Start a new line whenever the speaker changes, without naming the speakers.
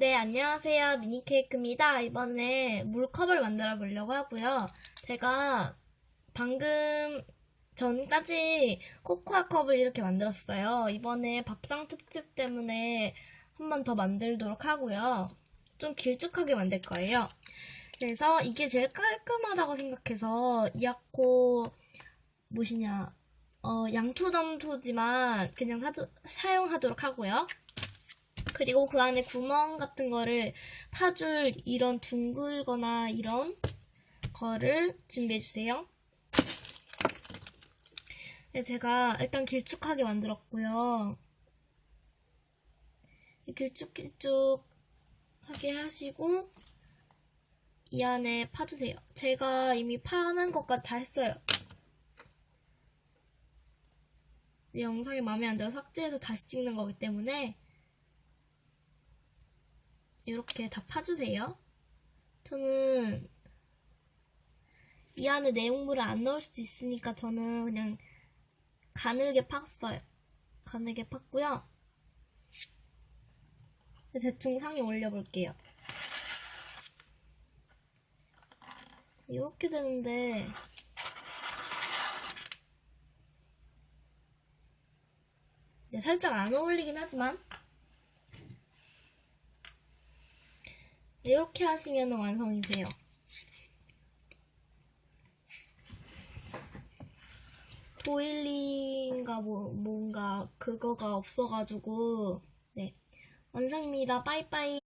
네, 안녕하세요. 미니케이크입니다. 이번에 물컵을 만들어 보려고 하고요. 제가 방금 전까지 코코아 컵을 이렇게 만들었어요. 이번에 밥상 특집 때문에 한 번 더 만들도록 하고요. 좀 길쭉하게 만들 거예요. 그래서 이게 제일 깔끔하다고 생각해서 이아코 무엇이냐 어, 양초점토지만 그냥 사도, 사용하도록 하고요. 그리고 그 안에 구멍 같은 거를 파줄 이런 둥글거나 이런 거를 준비해 주세요. 네, 제가 일단 길쭉하게 만들었고요. 길쭉길쭉하게 하시고 이 안에 파주세요. 제가 이미 파는 것까지 다 했어요. 이 영상이 마음에 안 들어 삭제해서 다시 찍는 거기 때문에 이렇게 다 파주세요. 저는 이 안에 내용물을 안 넣을 수도 있으니까 저는 그냥 가늘게 팠어요. 가늘게 팠고요. 대충 상에 올려볼게요. 이렇게 되는데 네, 살짝 안 어울리긴 하지만 이렇게 하시면 완성이세요. 도일리인가 뭐 뭔가 그거가 없어가지고 네 완성입니다. 빠이빠이.